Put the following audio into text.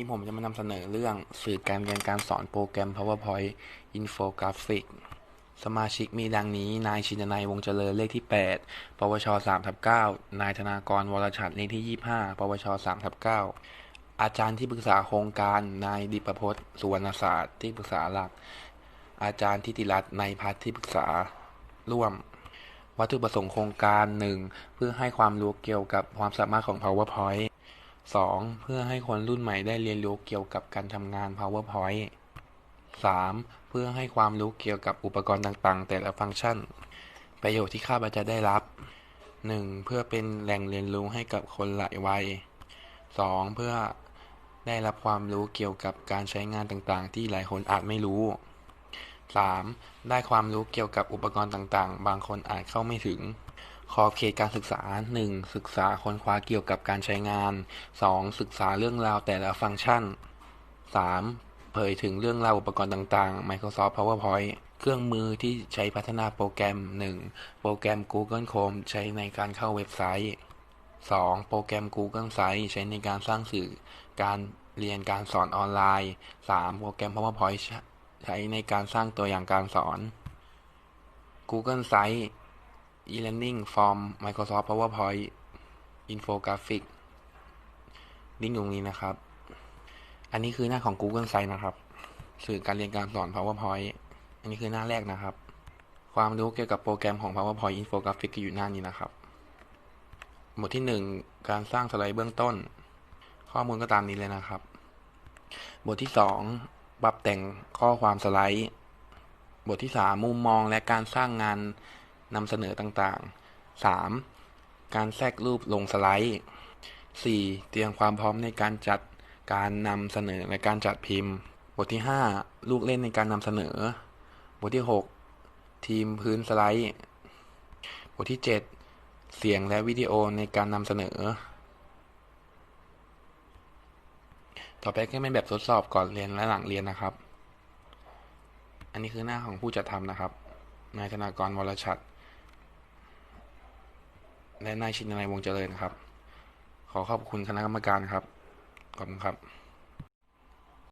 นี่ผมจะมานำเสนอเรื่องสื่อการเรียนการสอนโปรแกรม PowerPoint Infographic สมาชิกมีดังนี้ นายชินนัยวงเจริญเลขที่ 8 ปวช3ทับ9นายธนากรวรชัดเลขที่ 25 ปวช3ทับ9อาจารย์ที่ปรึกษาโครงการ นายดิปพจน์สุวรรณศาสตร์ที่ปรึกษาหลัก อาจารย์ทิติรัตน์นายพัฒที่ปรึกษาร่วม วัตถุประสงค์โครงการ 1. เพื่อให้ความรู้เกี่ยวกับความสามารถของ PowerPoint 2. เพื่อให้คนรุ่นใหม่ได้เรียนรู้เกี่ยวกับการทำงาน PowerPoint 3. เพื่อให้ความรู้เกี่ยวกับอุปกรณ์ต่างๆ แต่ละฟังก์ชัน ประโยชน์ที่ข้าพเจ้าได้รับ 1. เพื่อเป็นแหล่งเรียนรู้ให้กับคนหลายวัย 2. เพื่อได้รับความรู้เกี่ยวกับการใช้งานต่างๆ ที่หลายคนอาจไม่รู้ 3. ได้ความรู้เกี่ยวกับอุปกรณ์ต่างๆ บางคนอาจเข้าไม่ถึง ขอบเขตการศึกษา 1. ศึกษาค้นคว้าเกี่ยวกับการใช้งาน 2. ศึกษาเรื่องราวแต่ละฟังก์ชัน 3. เผยถึงเรื่องราวอุปกรณ์ต่างๆ Microsoft PowerPoint เครื่องมือที่ใช้พัฒนาโปรแกรม 1. โปรแกรม Google Chrome ใช้ในการเข้าเว็บไซต์ 2. โปรแกรม Google Site ใช้ในการสร้างสื่อ การเรียนการสอนออนไลน์ 3. โปรแกรม PowerPoint ใช้ในการสร้างตัวอย่างการสอน Google Site e-learning from Microsoft PowerPoint Infographic ลิงก์ตรงนี้นะครับ อันนี้คือหน้าของ Google Sites นะครับ สื่อการเรียนการสอน PowerPoint อันนี้คือหน้าแรกนะครับ ความรู้เกี่ยวกับโปรแกรมของ PowerPoint Infographic อยู่หน้านี้นะครับบทที่ 1 การสร้างสไลด์เบื้องต้น ข้อมูลก็ตามนี้เลยนะครับ บทที่ 2 ปรับแต่งข้อความสไลด์ บทที่ 3 มุมมองและการสร้างงาน นำเสนอต่างๆ 3. การแทรกรูปลงสไลด์ 4. เตรียมความพร้อมในการจัดการนำเสนอและการจัดพิมพ์ บทที่ 5 ลูกเล่นในการนำเสนอ บทที่ 6 ทีมพื้นสไลด์ บทที่ 7 เสียงและวิดีโอในการนำเสนอ ต่อไปก็เป็นแบบทดสอบก่อนเรียนและหลังเรียนนะครับ อันนี้คือหน้าของผู้จัดทำนะครับ นายธนากรวรชัด และนายชินนาย วงเจริญครับ ขอขอบคุณคณะกรรมการครับ ขอบคุณครับ